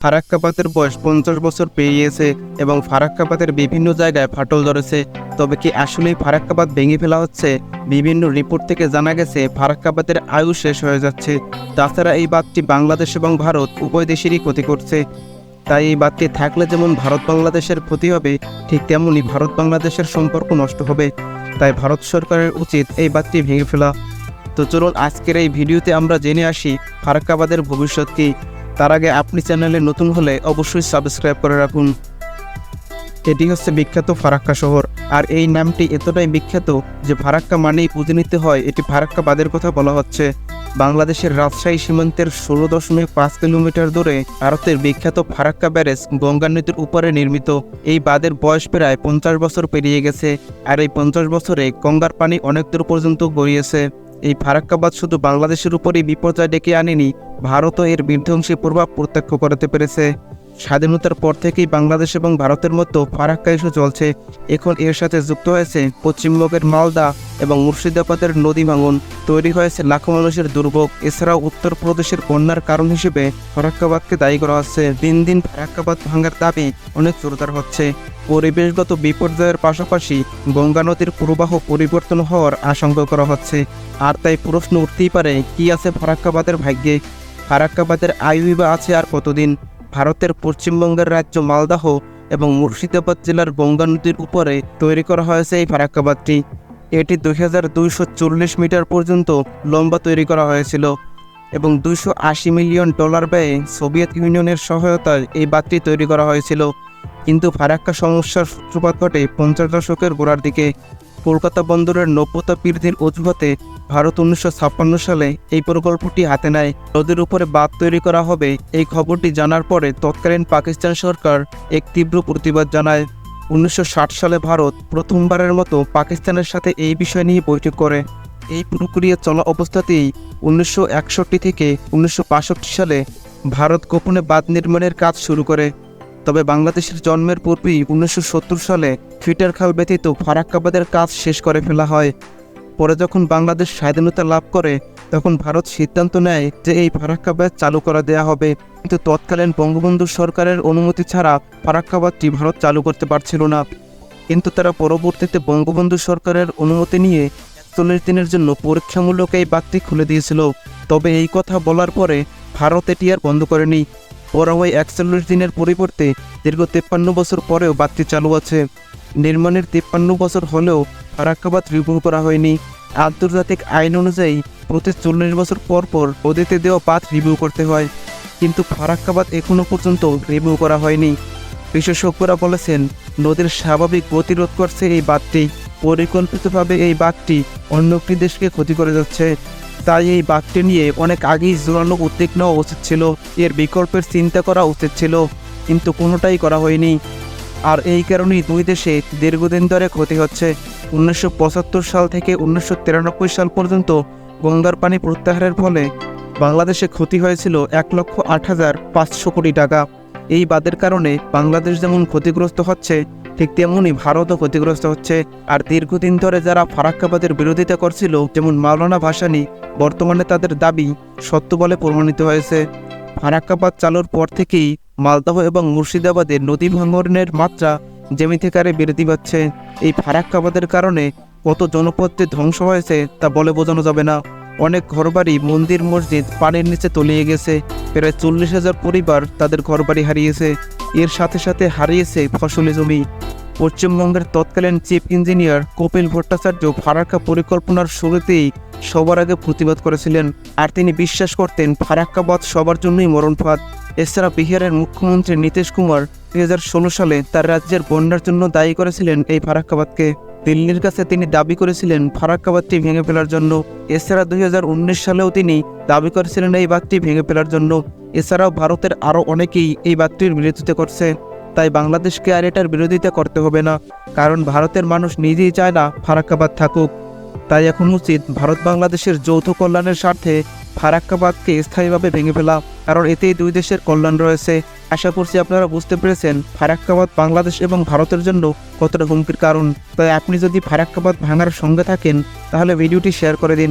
ফারাক্কাবাদের বয়স পঞ্চাশ বছর পেরিয়েছে এবং ফারাক্কাবাদের বিভিন্ন জায়গায় ফাটল ধরেছে। তবে কি আসলেই ফারাক্কাবাদ ভেঙে ফেলা হচ্ছে? বিভিন্ন রিপোর্ট থেকে জানা গেছে ফারাক্কাবাদের আয়ু শেষ হয়ে যাচ্ছে। তাছাড়া এই বাঁধটি বাংলাদেশ এবং ভারত উভয় দেশেরই ক্ষতি করছে। তাই এই বাঁধটি থাকলে যেমন ভারত বাংলাদেশের ক্ষতি হবে, ঠিক তেমনই ভারত বাংলাদেশের সম্পর্ক নষ্ট হবে। তাই ভারত সরকারের উচিত এই বাঁধটি ভেঙে ফেলা। তো চলুন আজকের এই ভিডিওতে আমরা জেনে আসি ফারাক্কাবাদের ভবিষ্যৎ কী। তার আগে আপনি চ্যানেলে নতুন হলে অবশ্যই সাবস্ক্রাইব করে রাখুন। এটি হচ্ছে বিখ্যাত ফারাক্কা শহর, আর এই নামটি এতটাই বিখ্যাত যে ফারাক্কা মানেই পুজো নিতে হয় এটি ফারাক্কা বাদের কথা বলা হচ্ছে। বাংলাদেশের রাজশাহী সীমান্তের ষোলো দশমিক পাঁচ কিলোমিটার দূরে ভারতের বিখ্যাত ফারাক্কা ব্যারেজ গঙ্গা নদীর উপরে নির্মিত। এই বাঁধের বয়স প্রায় পঞ্চাশ বছর পেরিয়ে গেছে, আর এই পঞ্চাশ বছরে গঙ্গার পানি অনেক দূর পর্যন্ত গড়িয়েছে। এই ফারাক্কাবাদ শুধু বাংলাদেশের উপরই বিপর্যয় ডেকে আনেনি, ভারতও এর বিধ্বংসী প্রভাব প্রত্যক্ষ করাতে পেরেছে। স্বাধীনতার পর থেকেই বাংলাদেশ এবং ভারতের মতো ফারাক্কা ইস্যু চলছে। এখন এর সাথে যুক্ত হয়েছে পশ্চিমবঙ্গের মালদা এবং মুর্শিদাবাদের নদী ভাঙন। তৈরি হয়েছে লাখো মানুষের দুর্ভোগ। এছাড়াও উত্তরপ্রদেশের বন্যার কারণ হিসেবে ফারাক্কাবাদকে দায়ী করা হচ্ছে। দিন দিন ফারাক্কাবাদ ভাঙার দাবি অনেক জোরদার হচ্ছে। পরিবেশগত বিপর্যয়ের পাশাপাশি গঙ্গা নদীর প্রবাহ পরিবর্তন হওয়ার আশঙ্কা করা হচ্ছে। আর তাই প্রশ্ন উঠতেই পারে, কি আছে ফারাক্কাবাদের ভাগ্যে? ফারাক্কাবাদের আয়ুই বা আছে আর কতদিন? ভারতের পশ্চিমবঙ্গের রাজ্য মালদাহ এবং মুর্শিদাবাদ জেলার গঙ্গা নদীর উপরে তৈরি করা হয়েছে এই ফারাক্কাবাদটি। এটি দুই হাজার দুইশো চল্লিশ মিটার পর্যন্ত লম্বা তৈরি করা হয়েছিল এবং দুইশো আশি মিলিয়ন ডলার ব্যয়ে সোভিয়েত ইউনিয়নের সহায়তায় এই বাঁধটি তৈরি করা হয়েছিল। কিন্তু ফারাক্কা সমস্যার সূত্রপাত ঘটে পঞ্চাশ দশকের গোড়ার দিকে। কলকাতা বন্দরের নব্যতা বৃদ্ধির অজুহাতে ভারত উনিশশো ছাপ্পান্ন সালে এই প্রকল্পটি হাতে নেয়। নদীর উপরে বাঁধ তৈরি করা হবে। এই খবরটি জানার পরে তৎকালীন পাকিস্তান সরকার এক তীব্র প্রতিবাদ জানায়। উনিশশো ষাট সালে ভারত প্রথমবারের মতো পাকিস্তানের সাথে এই বিষয় নিয়ে বৈঠক করে। এই প্রক্রিয়া চলা অবস্থাতেই উনিশশো একষট্টি থেকে উনিশশো সালে ভারত গোপনে বাঁধ নির্মাণের কাজ শুরু করে। তবে বাংলাদেশের জন্মের পূর্বেই উনিশশো সত্তর সালে ফিটার খাল ব্যতীত ফারাক্কাবাদের কাজ শেষ করে ফেলা হয়। পরে যখন বাংলাদেশ স্বাধীনতা লাভ করে, তখন ভারত সিদ্ধান্ত নেয় যে এই ফারাক্কাবাদ চালু করা দেয়া হবে। কিন্তু তৎকালীন বঙ্গবন্ধু সরকারের অনুমতি ছাড়া ফারাক্কাবাদটি ভারত চালু করতে পারছিল না। কিন্তু তারা পরবর্তীতে বঙ্গবন্ধু সরকারের অনুমতি নিয়ে একচল্লিশ দিনের জন্য পরীক্ষামূলক এই বাঁধটি খুলে দিয়েছিল। তবে এই কথা বলার পরে ভারত এটি আর বন্ধ করেনি। ওরা ওই একচল্লিশ দিনের পরিবর্তে দীর্ঘ তেপ্পান্ন বছর পরেও বাঁধটি চালু আছে। নির্মাণের তিপ্পান্ন বছর হলেও ফারাক্কাবাদ রিভিউ করা হয়নি। আন্তর্জাতিক আইন অনুযায়ী প্রতি চল্লিশ বছর পর পর নদীতে দেওয়া বাঁধ রিভিউ করতে হয়। কিন্তু ফারাক্কাবাদ এখনও পর্যন্ত রিভিউ করা হয়নি। বিশেষজ্ঞরা বলেছেন, নদীর স্বাভাবিক গতিরোধ করছে এই বাঁধটি। পরিকল্পিতভাবে এই বাঘটি অন্য একটি দেশকে ক্ষতি করে যাচ্ছে। তাই এই বাঘটি নিয়ে অনেক আগেই জোরালো উদ্বেগ নেওয়া উচিত ছিল। এর বিকল্পের চিন্তা করা উচিত ছিল, কিন্তু কোনোটাই করা হয়নি। আর এই কারণেই দুই দেশে দীর্ঘদিন ধরে ক্ষতি হচ্ছে। উনিশশো পঁচাত্তর সাল থেকে উনিশশো তিরানব্বই সাল পর্যন্ত গঙ্গার পানি প্রত্যাহারের ফলে বাংলাদেশে ক্ষতি হয়েছিল এক লক্ষ আট হাজার পাঁচশো কোটি টাকা। এই বাদের কারণে বাংলাদেশ যেমন ক্ষতিগ্রস্ত হচ্ছে, ঠিক তেমনই ভারতও ক্ষতিগ্রস্ত হচ্ছে। আর দীর্ঘদিন ধরে যারা ফারাক্কাবাদের বিরোধিতা করছিল, যেমন মাওলানা ভাসানী, বর্তমানে তাদের দাবি সত্য বলে প্রমাণিত হয়েছে। ফারাক্কাবাদ চালুর পর থেকেই মালদহ এবং মুর্শিদাবাদে নদী ভাঙনের মাত্রা জমিতে কারে বৃদ্ধি পাচ্ছে এই ফারাক্কাবাদের কারণে কত জনপদ যে ধ্বংস হয়েছে তা বলে বোঝানো যাবে না। অনেক ঘরবাড়ি মন্দির, মসজিদ পানির নিচে তলিয়ে গেছে। প্রায় চল্লিশ হাজার পরিবার তাদের ঘরবাড়ি হারিয়েছে। এর সাথে সাথে হারিয়েছে ফসলি জমি। পশ্চিমবঙ্গের তৎকালীন চিফ ইঞ্জিনিয়ার কপিল ভট্টাচার্য ফারাক্কা পরিকল্পনার শুরুতেই সবার আগে প্রতিবাদ করেছিলেন। আর তিনি বিশ্বাস করতেন, ফারাক্কাবাদ সবার জন্যই মরণফাত এছাড়া বিহারের মুখ্যমন্ত্রী নীতিশ কুমার দু হাজার ষোলো সালে তার রাজ্যের বন্যার জন্য দায়ী করেছিলেন এই ফারাক্কাবাদকে। দিল্লির কাছে তিনি দাবি করেছিলেন ফারাক্কাবাদটি ভেঙে ফেলার জন্য। এছাড়া দু হাজার উনিশ সালেও তিনি দাবি করেছিলেন এই বাঁধটি ভেঙে ফেলার জন্য। এছাড়াও ভারতের আরও অনেকেই এই বাঁধটির বিরোধিতা করছে। তাই বাংলাদেশকে আর এটার বিরোধিতা করতে হবে না, কারণ ভারতের মানুষ নিজেই চায় না ফারাক্কাবাদ থাকুক। তাই এখন উচিত ভারত বাংলাদেশের যৌথ কল্যাণের স্বার্থে ফারাক্কাবাদকে স্থায়ীভাবে ভেঙে ফেলা, কারণ এতেই দুই দেশের কল্যাণ রয়েছে। আশা করছি আপনারা বুঝতে পেরেছেন ফারাক্কাবাদ বাংলাদেশ এবং ভারতের জন্য কতটা হুমকির কারণ। তাই আপনি যদি ফারাক্কাবাদ ভাঙার সঙ্গে থাকেন, তাহলে ভিডিওটি শেয়ার করে দিন।